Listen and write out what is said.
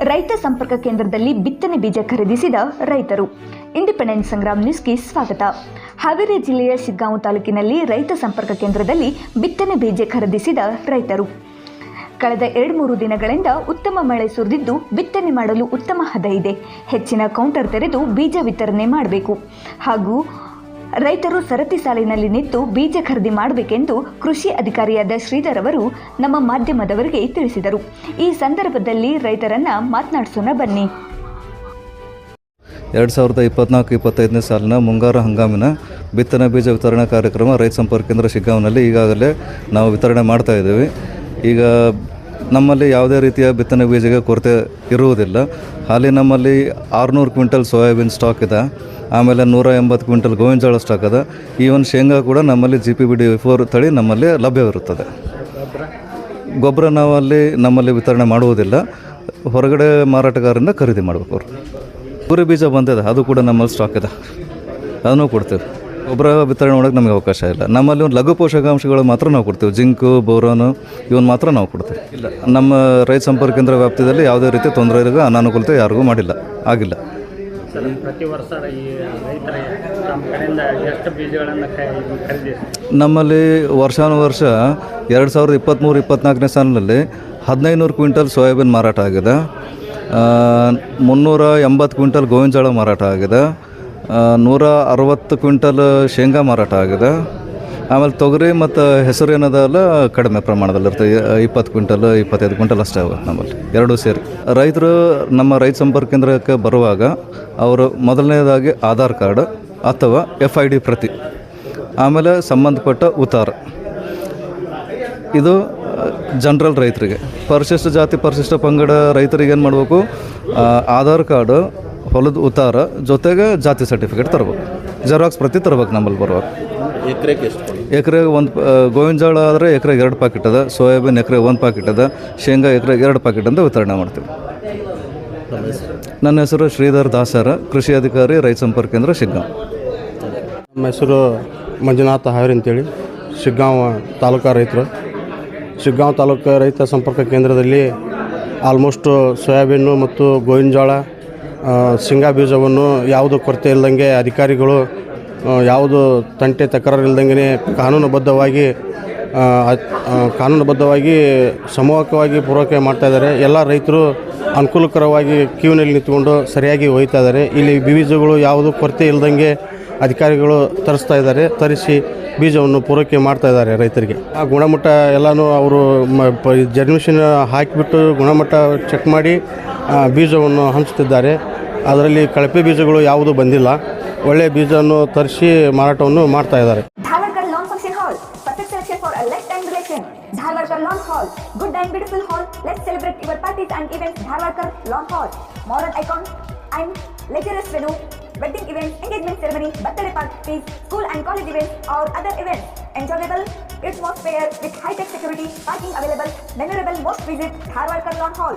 ರೈತ ಸಂಪರ್ಕ ಕೇಂದ್ರದಲ್ಲಿ ಬಿತ್ತನೆ ಬೀಜ ಖರೀದಿಸಿದ ರೈತರು. ಇಂಡಿಪೆಂಡೆಂಟ್ ಸಂಗ್ರಾಮ್ ನ್ಯೂಸ್ಗೆ ಸ್ವಾಗತ. ಹಾವೇರಿ ಜಿಲ್ಲೆಯ ಶಿಗ್ಗಾಂವ್ ತಾಲೂಕಿನಲ್ಲಿ ರೈತ ಸಂಪರ್ಕ ಕೇಂದ್ರದಲ್ಲಿ ಬಿತ್ತನೆ ಬೀಜ ಖರೀದಿಸಿದ ರೈತರು. ಕಳೆದ ಎರಡು ಮೂರು ದಿನಗಳಿಂದ ಉತ್ತಮ ಮಳೆ ಸುರಿದಿದ್ದು ಬಿತ್ತನೆ ಮಾಡಲು ಉತ್ತಮ ಹದ ಇದೆ. ಹೆಚ್ಚಿನ ಕೌಂಟರ್ ತೆರೆದು ಬೀಜ ವಿತರಣೆ ಮಾಡಬೇಕು. ಹಾಗೂ ರೈತರು ಸರತಿ ಸಾಲಿನಲ್ಲಿ ನಿಂತು ಬೀಜ ಖರೀದಿ ಮಾಡಬೇಕೆಂದು ಕೃಷಿ ಅಧಿಕಾರಿಯಾದ ಶ್ರೀಧರ್ ಅವರು ನಮ್ಮ ಮಾಧ್ಯಮದವರಿಗೆ ತಿಳಿಸಿದರು. ಈ ಸಂದರ್ಭದಲ್ಲಿ ರೈತರನ್ನ ಮಾತನಾಡಿಸೋಣ ಬನ್ನಿ. ಎರಡು ಸಾವಿರದ ಇಪ್ಪತ್ನಾಲ್ಕು ಇಪ್ಪತ್ತೈದನೇ ಸಾಲಿನ ಮುಂಗಾರು ಹಂಗಾಮಿನ ಬಿತ್ತನೆ ಬೀಜ ವಿತರಣಾ ಕಾರ್ಯಕ್ರಮ ರೈತ ಸಂಪರ್ಕ ಕೇಂದ್ರ ಶಿಗ್ಗಾಂವ್ನಲ್ಲಿ ಈಗಾಗಲೇ ನಾವು ವಿತರಣೆ ಮಾಡ್ತಾ ಇದ್ದೀವಿ. ಈಗ ನಮ್ಮಲ್ಲಿ ಯಾವುದೇ ರೀತಿಯ ಬಿತ್ತನೆ ಬೀಜಗೆ ಕೊರತೆ ಇರುವುದಿಲ್ಲ. ಹಾಲಿ ನಮ್ಮಲ್ಲಿ ಆರುನೂರು ಕ್ವಿಂಟಲ್ ಸೋಯಾಬೀನ್ ಸ್ಟಾಕ್ ಇದೆ. ಆಮೇಲೆ ನೂರ ಎಂಬತ್ತು ಕ್ವಿಂಟಲ್ ಗೋವಿನ ಜೋಳ ಸ್ಟಾಕ್ ಅದ. ಈ ಒಂದು ಶೇಂಗಾ ಕೂಡ ನಮ್ಮಲ್ಲಿ G P B D four ತಳಿ ನಮ್ಮಲ್ಲಿ ಲಭ್ಯವಿರುತ್ತದೆ. ಗೊಬ್ಬರ ನಾವು ಅಲ್ಲಿ ನಮ್ಮಲ್ಲಿ ವಿತರಣೆ ಮಾಡುವುದಿಲ್ಲ. ಹೊರಗಡೆ ಮಾರಾಟಗಾರರಿಂದ ಖರೀದಿ ಮಾಡಬೇಕು ಅವರು. ಕುರಿ ಬೀಜ ಬಂದಿದೆ, ಅದು ಕೂಡ ನಮ್ಮಲ್ಲಿ ಸ್ಟಾಕ್ ಇದೆ. ಅದನ್ನು ಕೊಡ್ತೀವಿ. ಗೊಬ್ಬರ ವಿತರಣೆ ಮಾಡೋಕ್ಕೆ ನಮಗೆ ಅವಕಾಶ ಇಲ್ಲ. ನಮ್ಮಲ್ಲಿ ಒಂದು ಲಘು ಪೋಷಕಾಂಶಗಳು ಮಾತ್ರ ನಾವು ಕೊಡ್ತೀವಿ. ಜಿಂಕು, ಬೋರೋನು, ಇವನ್ ಮಾತ್ರ ನಾವು ಕೊಡ್ತೀವಿ. ಇಲ್ಲ. ನಮ್ಮ ರೈತ ಸಂಪರ್ಕ ಕೇಂದ್ರ ವ್ಯಾಪ್ತಿಯಲ್ಲಿ ಯಾವುದೇ ರೀತಿ ತೊಂದರೆ ಇರೋ ಅನಾನುಕೂಲತೆ ಯಾರಿಗೂ ಮಾಡಿಲ್ಲ. ಆಗಿಲ್ಲ. ಸರ್, ಪ್ರತಿ ವರ್ಷ ಈ ರೈತರಿಗೆ ನಮ್ಮ ಕಡೆಯಿಂದ ಎಷ್ಟು ಬೀಜಗಳನ್ನು ನಮ್ಮಲ್ಲಿ ವರ್ಷಾನುವರ್ಷ ಎರಡು ಸಾವಿರದ ಇಪ್ಪತ್ತ್ಮೂರು ಇಪ್ಪತ್ತ್ನಾಲ್ಕನೇ ಸಾಲಿನಲ್ಲಿ ಹದಿನೈದು ನೂರು ಕ್ವಿಂಟಲ್ ಸೋಯಾಬೀನ್ ಮಾರಾಟ ಆಗಿದೆ. ಮುನ್ನೂರ ಎಂಬತ್ತು ಕ್ವಿಂಟಲ್ ಗೋವಿನ ಜೋಳ ಮಾರಾಟ ಆಗಿದೆ. ನೂರ ಅರವತ್ತು ಕ್ವಿಂಟಲ್ ಶೇಂಗಾ ಮಾರಾಟ ಆಗಿದೆ. ಆಮೇಲೆ ತೊಗರಿ ಮತ್ತು ಹೆಸರು ಏನದಲ್ಲ ಕಡಿಮೆ ಪ್ರಮಾಣದಲ್ಲಿ ಇರ್ತದೆ. ಇಪ್ಪತ್ತು ಕ್ವಿಂಟಲ್, ಇಪ್ಪತ್ತೈದು ಕ್ವಿಂಟಲ್ ಅಷ್ಟೇ ಆಗುತ್ತೆ ನಮ್ಮಲ್ಲಿ. ಎರಡೂ ಸೇರಿ. ರೈತರು ನಮ್ಮ ರೈತ ಸಂಪರ್ಕ ಕೇಂದ್ರಕ್ಕೆ ಬರುವಾಗ ಅವರು ಮೊದಲನೇದಾಗಿ ಆಧಾರ್ ಕಾರ್ಡ್ ಅಥವಾ ಎಫ್ ಐ ಡಿ ಪ್ರತಿ, ಆಮೇಲೆ ಸಂಬಂಧಪಟ್ಟ ಉತ್ತಾರ. ಇದು ಜನರಲ್ ರೈತರಿಗೆ. ಪರಿಶಿಷ್ಟ ಜಾತಿ, ಪರಿಶಿಷ್ಟ ಪಂಗಡ ರೈತರಿಗೆ ಏನು ಮಾಡಬೇಕು? ಆಧಾರ್ ಕಾರ್ಡು ಹೊಲದ ಉತ್ತಾರ ಜೊತೆಗೆ ಜಾತಿ ಸರ್ಟಿಫಿಕೇಟ್ ತರಬೇಕು. ಜೆರಾಕ್ಸ್ ಪ್ರತಿ ತರ್ಬೇಕು ನಮ್ಮಲ್ಲಿ ಬರುವಾಗ. ಎಕರೆಗೆ ಎಷ್ಟು ಎಕರೆಗೆ ಒಂದು ಗೋವಿನ ಜೋಳ ಆದರೆ ಎಕರೆಗೆ ಎರಡು ಪ್ಯಾಕೆಟ್ ಅದ ಸೋಯಾಬೀನ್ ಎಕರೆಗೆ ಒಂದು ಪ್ಯಾಕೆಟ್ ಅದ ಶೇಂಗಾ ಎಕರೆಗೆ ಎರಡು ಪ್ಯಾಕೆಟ್ ಅಂತ ವಿತರಣೆ ಮಾಡ್ತೀವಿ. ನನ್ನ ಹೆಸರು ಶ್ರೀಧರ್ ದಾಸರ ಕೃಷಿ ಅಧಿಕಾರಿ ರೈತ ಸಂಪರ್ಕ ಕೇಂದ್ರ ಶಿಗ್ಗಾಂವ್. ನಮ್ಮ ಹೆಸರು ಮಂಜುನಾಥ ಹಾವೇರಿ ಅಂತೇಳಿ. ಶಿಗ್ಗಾಂವ್ ತಾಲೂಕಾ ರೈತರು. ಶಿಗ್ಗಾಂವ್ ತಾಲೂಕಾ ರೈತ ಸಂಪರ್ಕ ಕೇಂದ್ರದಲ್ಲಿ ಆಲ್ಮೋಸ್ಟು ಸೋಯಾಬೀನು ಮತ್ತು ಗೋವಿನ ಜೋಳ ಶೇಂಗಾ ಬೀಜವನ್ನು ಯಾವುದು ಕೊರತೆ ಇಲ್ಲದಂಗೆ ಅಧಿಕಾರಿಗಳು ಯಾವುದು ತಂಟೆ ತಕರಾರು ಇಲ್ಲದಂಗೆ ಕಾನೂನುಬದ್ಧವಾಗಿ ಕಾನೂನುಬದ್ಧವಾಗಿ ಸಮೂಹಕವಾಗಿ ಪೂರೈಕೆ ಮಾಡ್ತಾ ಇದ್ದಾರೆ. ಎಲ್ಲ ರೈತರು ಅನುಕೂಲಕರವಾಗಿ ಕ್ಯೂನಲ್ಲಿ ನಿಂತ್ಕೊಂಡು ಸರಿಯಾಗಿ ಒಯ್ತಾ ಇದ್ದಾರೆ. ಇಲ್ಲಿ ಬೀಜಗಳು ಯಾವುದು ಕೊರತೆ ಇಲ್ಲದಂಗೆ ಅಧಿಕಾರಿಗಳು ತರಿಸ್ತಾ ಇದ್ದಾರೆ. ತರಿಸಿ ಬೀಜವನ್ನು ಪೂರೈಕೆ ಮಾಡ್ತಾ ಇದ್ದಾರೆ ರೈತರಿಗೆ. ಆ ಗುಣಮಟ್ಟ ಎಲ್ಲನೂ ಅವರು ಜರ್ಮಿಷನ್ ಹಾಕಿಬಿಟ್ಟು ಗುಣಮಟ್ಟ ಚೆಕ್ ಮಾಡಿ ಬೀಜವನ್ನು ಹಂಚುತ್ತಿದ್ದಾರೆ ಅದರಲ್ಲಿ ಕಳಪೆ ಬೀಜಗಳು ಯಾವುದೂ ಬಂದಿಲ್ಲ ಒಳ್ಳೆಯ ಬೀಜವನ್ನು ತರಿಸಿ ಮಾರಾಟವನ್ನು ಮಾಡ್ತಾ ಇದ್ದಾರೆ Dharwarkar Lawn Hall. Good and beautiful hall. Let's celebrate your parties and events. Dharwarkar Lawn Hall. Modern icon and luxurious venue. Wedding events, engagement ceremony, birthday parties, school and college events or other events. Enjoyable atmosphere with high-tech security, parking available. Memorable most visit Dharwarkar Lawn Hall.